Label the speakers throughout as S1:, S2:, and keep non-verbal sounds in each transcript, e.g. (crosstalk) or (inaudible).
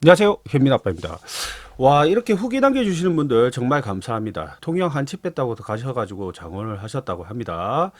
S1: 안녕하세요. 현민아빠입니다. 와, 이렇게 후기 남겨주시는 분들 정말 감사합니다. 통영 한치 뺐다고 가셔가지고 장원을 하셨다고 합니다.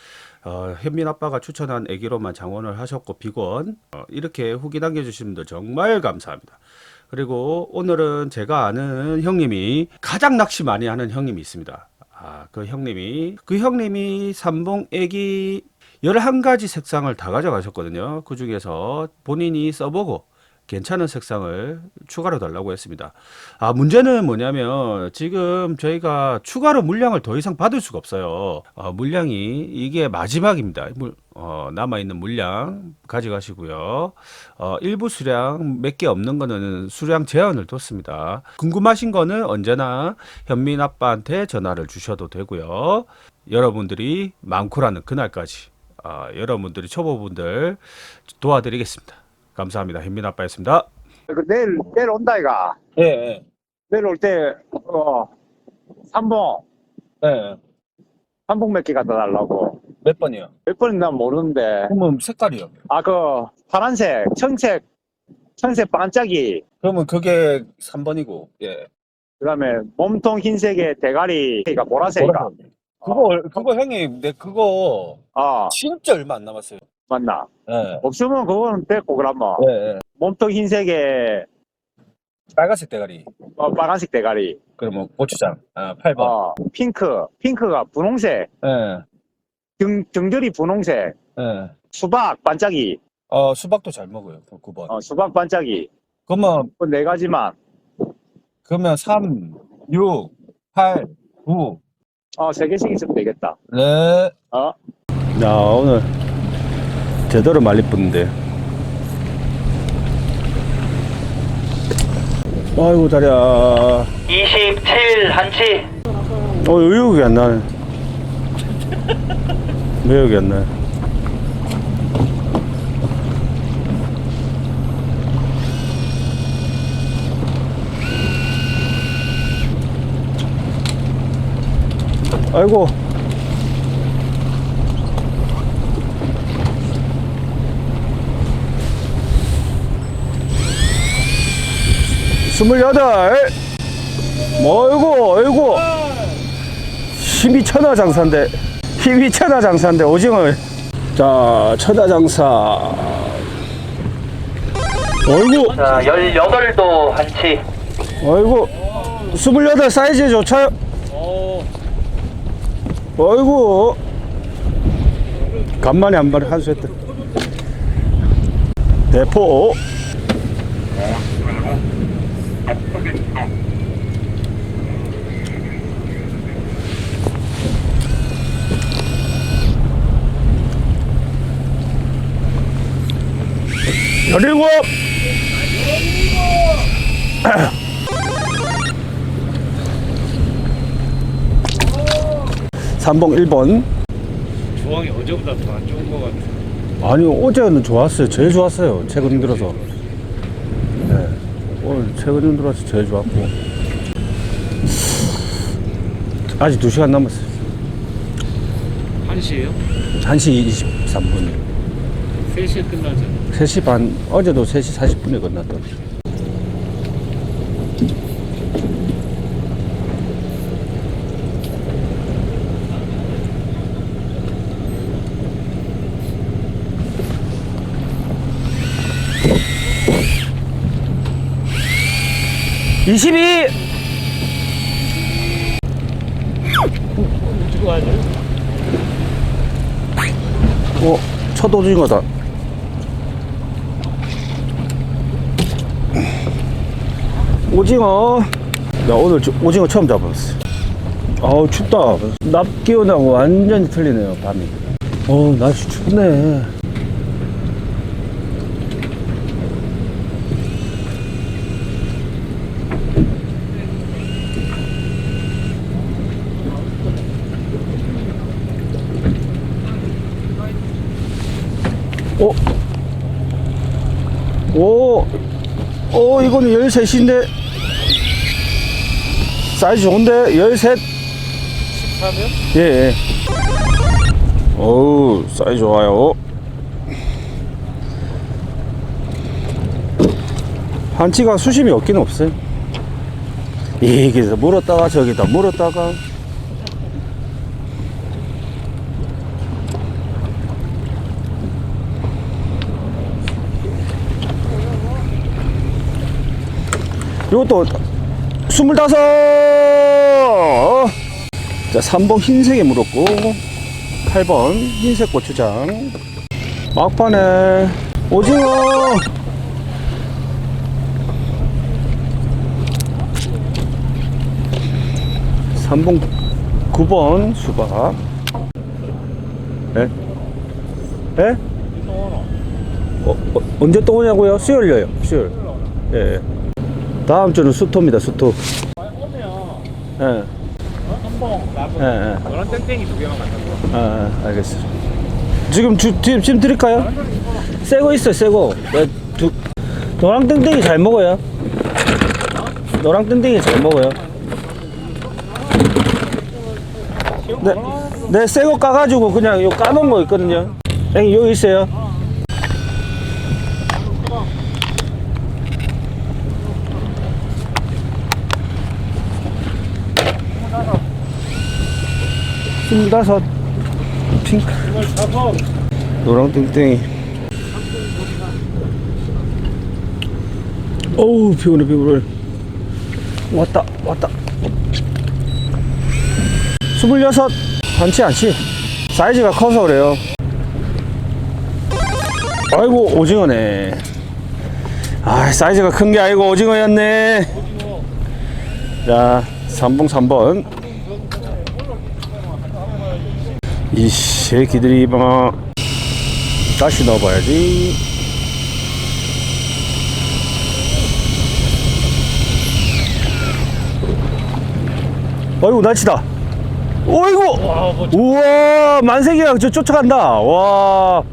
S1: 어, 현민아빠가 추천한 애기로만 장원을 하셨고, 비건. 어, 이렇게 후기 남겨주시는 분들 정말 감사합니다. 그리고 오늘은 제가 아는 형님이 가장 낚시 많이 하는 형님이 있습니다. 아, 그 형님이, 그 형님이 삼봉 애기 11가지 색상을 다 가져가셨거든요. 그 중에서 본인이 써보고 괜찮은 색상을 추가로 달라고 했습니다. 아, 문제는 뭐냐면 지금 저희가 추가로 물량을 더 이상 받을 수가 없어요. 어, 물량이 이게 마지막입니다. 물- 어, 남아있는 물량 가져가시고요. 어, 일부 수량 몇 개 없는 거는 수량 제한을 뒀습니다. 궁금하신 거는 언제나 현민 아빠한테 전화를 주셔도 되고요. 여러분들이 많고라는 그날까지 아, 여러분들이 초보분들 도와드리겠습니다. 감사합니다. 현민 아빠였습니다.
S2: 그 내일 내일 온다 이가
S1: 예, 예,
S2: 내일 올때어 삼봉
S1: 예.
S2: 삼봉 몇 개 갖다 달라고
S1: 몇 번이요?
S2: 몇 번인나 모르는데
S1: 그러면 색깔이요?
S2: 아 그 파란색 청색 청색 반짝이
S1: 그러면 그게 3번이고, 예.
S2: 그다음에 몸통 흰색에 대가리 가 보라색이가
S1: 그거, 그거 형님, 내 그거
S2: 어
S1: 진짜 얼마 안 남았어요.
S2: 맞나
S1: 예.
S2: 없으면 그거는 됐고 그러면
S1: 예, 예.
S2: 몸통 흰색에
S1: 빨간색 대가리.
S2: 어, 빨간색 대가리
S1: 그러면 고추장. 아, 8번.
S2: 어 핑크 핑크가 분홍색
S1: 예.
S2: 등 등들이 분홍색
S1: 예.
S2: 수박 반짝이
S1: 어, 수박도 잘 먹어요. 9번.
S2: 어 수박 반짝이
S1: 그러면,
S2: 그 네 가지만
S1: 그러면 3, 6, 8, 9.
S2: 어 세 개씩 있으면 되겠다
S1: 네.
S2: 어
S1: 야, 오늘 제대로 말리 뿌는데. 아이고, 다리야.
S3: 27 한치
S1: 어, 의욕이 안 나네. 의욕이 안 나네. 아이고. 스물여덟. 어이구, 어이구. 힘이 천하 장사인데 힘이 천하 장사인데 오징어 자 천하 장사. 어이구
S3: 자 18도 한치.
S1: 어이구 스물여덟 사이즈 좋죠? 어이구 간만에 한 마리 한수 했다 대포 열일곱 (coughs) 삼봉 1번
S4: 조항이 어제보다 더 안 좋은 것 같아.
S1: 아니 어제는 좋았어요 제일 좋았어요 최근 들어서 네. 오늘 최근 들어서 제일 좋았고 아직 2시간 남았어요
S4: 1시에요?
S1: 1시 23분
S4: 3시에 끝나죠.
S1: 3시 반 어제도 3시 40분에 끝났던 이십이 어, 첫 오징어다. 오징어. 나 오늘 저- 오징어 처음 잡았어. 아우 춥다. 낮 기온하고 완전히 틀리네요 밤이. 어 날씨 춥네. 어? 오, 오, 이거는 13인데. 사이즈 좋은데? 13.
S4: 13면?
S1: 예, 예. 어우, 사이즈 좋아요. 한치가 수심이 없긴 없어요. 이기서 물었다가 저기다 물었다가 요것도 스물다섯 자 3번 흰색에 물었고 8번 흰색 고추장 막판에 오징어 삼번 9번 수박 예? 예? 어, 어, 언제 또 오냐고요? 수요일요요 수요일 예, 예. 다음 주는 수토입니다 수토 예. 예, 예.
S4: 너랑 땡땡이 두 개만 갖다 줘.
S1: 아, 아, 알겠어요. 지금 주, 지금, 지금 드릴까요? 새거 있어요, 새거. 네, 두, 노랑 땡땡이 잘 먹어요. 노랑 땡땡이 잘 먹어요. 네, 네, 새거 까가지고 그냥 요 까놓은 거 있거든요. 형님, 여기 있어요. 스물다섯 핑크. 노랑 땡땡이. 어우 피곤해 피곤해 왔다 왔다. 스물여섯. 한치 한치 사이즈가 커서 그래요. 아이고 오징어네. 아 사이즈가 큰 게 아니고 오징어였네. 자 3봉 3번 이 새끼들이 뭐 다시 넣어봐야지 아이고 날치다 어이구 우와 만세기가 저 쫓아간다 와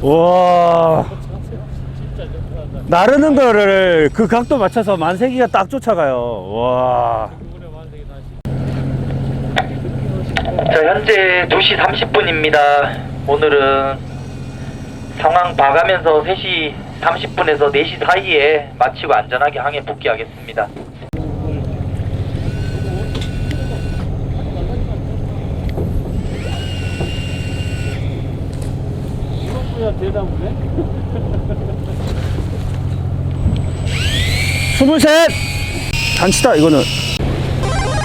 S1: 와. 나르는 거를 그 각도 맞춰서 만세기가 딱 쫓아가요. 와.
S3: 자, 현재 2시 30분입니다. 오늘은 상황 봐가면서 3시 30분에서 4시 사이에 마치고 안전하게 항해 복귀하겠습니다.
S1: 스물셋! 단치다, 이거는.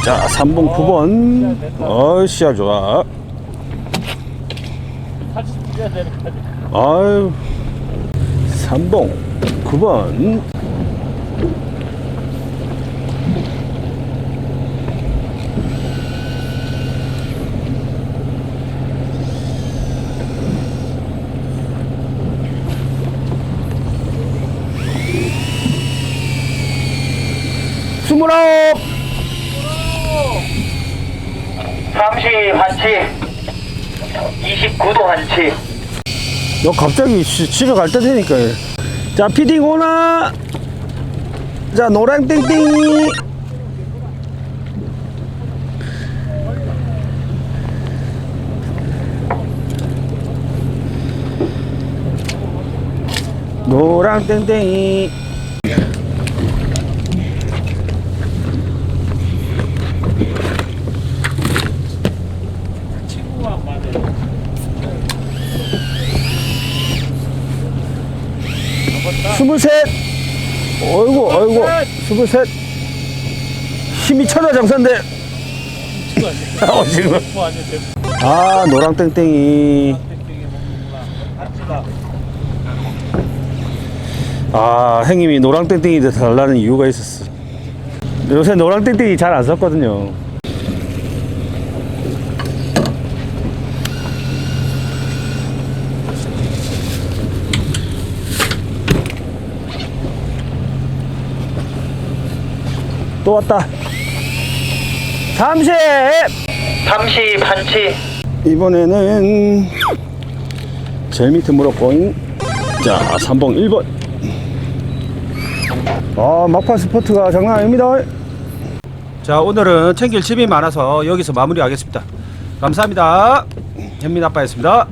S1: 자, 3번, 9번. 어이, 씨알 좋아. 아유. 3번, 9번. 스물아홉!
S3: 30 한치, 29도 한치,
S1: 너 갑자기 시- 집에 갈 때 되니까. 자, 피딩 오나? 자, 노랑 땡땡이. 노랑 땡땡이.
S4: 친구만 맞아.
S1: 스물셋. 어이구, 어이구. 스물셋. 힘이 천하 장사인데. 어, 지금.
S4: 아,
S1: 노랑 땡땡이. 아, 형님이 노랑 땡땡이 달라는 이유가 있었어. 요새 노랑 땡땡이 잘 안 썼거든요. 또 왔다. 30!
S3: 30 한치,
S1: 이번에는 제일 밑에 물었고 자 3번 1번. 아 막판 스포트가 장난 아닙니다. 자 오늘은 챙길 집이 많아서 여기서 마무리하겠습니다. 감사합니다. 현민 아빠였습니다